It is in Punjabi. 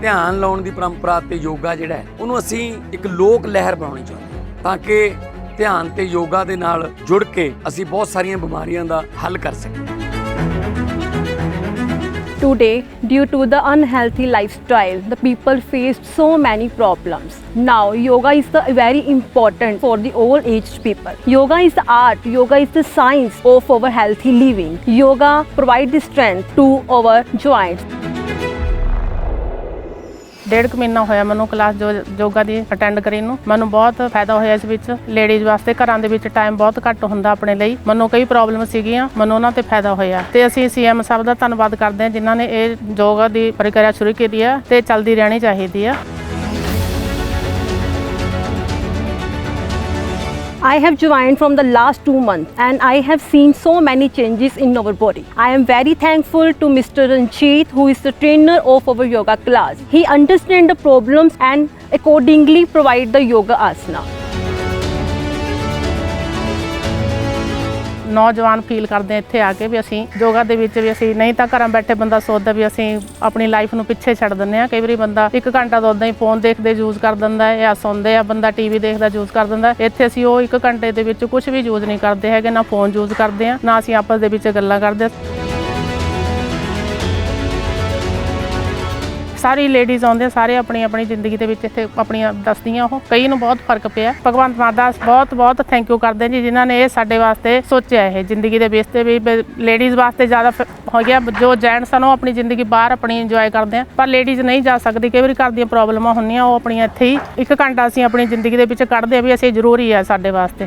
ਧਿਆਨ ਲਾਉਣ ਦੀ ਪਰੰਪਰਾ ਤੇ ਯੋਗਾ ਜਿਹੜਾ ਹੈ ਉਹਨੂੰ ਅਸੀਂ ਇੱਕ ਲੋਕ ਲਹਿਰ ਬਣਾਉਣੀ ਚਾਹੁੰਦੇ ਹਾਂ ਤਾਂ ਕਿ ਧਿਆਨ ਤੇ ਯੋਗਾ ਦੇ ਨਾਲ ਜੁੜ ਕੇ ਅਸੀਂ ਬਹੁਤ ਸਾਰੀਆਂ ਬਿਮਾਰੀਆਂ ਦਾ ਹੱਲ ਕਰ ਸਕੀਏ Today, due to the unhealthy lifestyle, the people faced so many problems. Now, yoga is the very important for the old aged people. Yoga is the art, yoga is the science of our healthy living. Yoga provides the strength to our joints. ਡੇਢ ਕੁ ਮਹੀਨਾ ਹੋਇਆ ਮੈਨੂੰ ਕਲਾਸ ਜੋ ਯੋਗਾ ਦੀ ਅਟੈਂਡ ਕਰੀ ਨੂੰ। ਮੈਨੂੰ ਬਹੁਤ ਫਾਇਦਾ ਹੋਇਆ ਇਸ ਵਿੱਚ। ਲੇਡੀਜ਼ ਵਾਸਤੇ ਘਰਾਂ ਦੇ ਵਿੱਚ ਟਾਈਮ ਬਹੁਤ ਘੱਟ ਹੁੰਦਾ ਆਪਣੇ ਲਈ। ਮੈਨੂੰ ਕਈ ਪ੍ਰੋਬਲਮ ਸੀਗੀਆਂ, ਮੈਨੂੰ ਉਹਨਾਂ ਤੇ ਫਾਇਦਾ ਹੋਇਆ। ਤੇ ਅਸੀਂ ਸੀਐਮ ਸਾਹਿਬ ਦਾ ਧੰਨਵਾਦ ਕਰਦੇ ਹਾਂ ਜਿਨ੍ਹਾਂ ਨੇ ਇਹ ਯੋਗਾ ਦੀ ਪ੍ਰਕਿਰਿਆ ਸ਼ੁਰੂ ਕੀਤੀ ਆ ਤੇ ਚੱਲਦੀ ਰਹਿਣੀ ਚਾਹੀਦੀ ਆ I have joined from the last two months and I have seen so many changes in our body. I am very thankful to Mr. Ranjit who is the trainer of our yoga class. He understands the problems and accordingly provide the yoga asana. ਨੌਜਵਾਨ ਫੀਲ ਕਰਦੇ ਆ ਇੱਥੇ ਆ ਕੇ ਵੀ ਅਸੀਂ ਯੋਗਾ ਦੇ ਵਿੱਚ ਵੀ ਅਸੀਂ ਨਹੀਂ ਤਾਂ ਘਰਾਂ ਬੈਠੇ ਬੰਦਾ ਸੋਚਦਾ ਵੀ ਅਸੀਂ ਆਪਣੀ ਲਾਈਫ ਨੂੰ ਪਿੱਛੇ ਛੱਡ ਦਿੰਦੇ ਆ ਕਈ ਵਾਰੀ ਬੰਦਾ ਇੱਕ ਘੰਟਾ ਤੋਂ ਉਦਾਂ ਹੀ ਫੋਨ ਦੇਖਦੇ ਯੂਜ਼ ਕਰ ਦਿੰਦਾ ਹੈ ਜਾਂ ਸੌਂਦੇ ਆ, ਬੰਦਾ ਟੀਵੀ ਦੇਖਦਾ ਯੂਜ਼ ਕਰ ਦਿੰਦਾ ਇੱਥੇ ਅਸੀਂ ਉਹ ਇੱਕ ਘੰਟੇ ਦੇ ਵਿੱਚ ਕੁਝ ਵੀ ਯੂਜ਼ ਨਹੀਂ ਕਰਦੇ ਹੈਗੇ, ਨਾ ਫੋਨ ਯੂਜ਼ ਕਰਦੇ ਆ ਨਾ ਅਸੀਂ ਆਪਸ ਦੇ ਵਿੱਚ ਗੱਲਾਂ ਕਰਦੇ ਹਾਂ। ਸਾਰੀ ਲੇਡੀਜ਼ ਆਉਂਦੇ ਸਾਰੇ ਆਪਣੀ ਆਪਣੀ ਜ਼ਿੰਦਗੀ ਦੇ ਵਿੱਚ ਇੱਥੇ ਆਪਣੀਆਂ ਦੱਸਦੀਆਂ ਉਹ। ਕਈ ਨੂੰ ਬਹੁਤ ਫ਼ਰਕ ਪਿਆ। ਭਗਵੰਤ ਮਾਨ ਦਾ ਬਹੁਤ ਬਹੁਤ ਥੈਂਕ ਯੂ ਕਰਦੇ ਹਾਂ ਜੀ, ਜਿਨ੍ਹਾਂ ਨੇ ਇਹ ਸਾਡੇ ਵਾਸਤੇ ਸੋਚਿਆ ਇਹ, ਜ਼ਿੰਦਗੀ ਦੇ ਬੇਸ ਤੇ ਵੀ ਲੇਡੀਜ਼ ਵਾਸਤੇ ਜ਼ਿਆਦਾ ਫ- ਹੋ ਗਿਆ। ਜੋ ਜੈਂਟਸ ਹਨ, ਉਹ ਆਪਣੀ ਜ਼ਿੰਦਗੀ ਬਾਹਰ ਆਪਣੀ ਇੰਜੋਏ ਕਰਦੇ ਆ। ਪਰ ਲੇਡੀਜ਼ ਨਹੀਂ ਜਾ ਸਕਦੀ, ਕਈ ਵਾਰੀ ਘਰ ਦੀਆਂ ਪ੍ਰੋਬਲਮਾਂ ਹੁੰਦੀਆਂ, ਉਹ ਆਪਣੀਆਂ ਇੱਥੇ ਹੀ ਇੱਕ ਘੰਟਾ ਅਸੀਂ ਆਪਣੀ ਜ਼ਿੰਦਗੀ ਦੇ ਵਿੱਚ ਕੱਢਦੇ ਆ ਵੀ ਅਸੀਂ ਜ਼ਰੂਰੀ ਆ ਸਾਡੇ ਵਾਸਤੇ।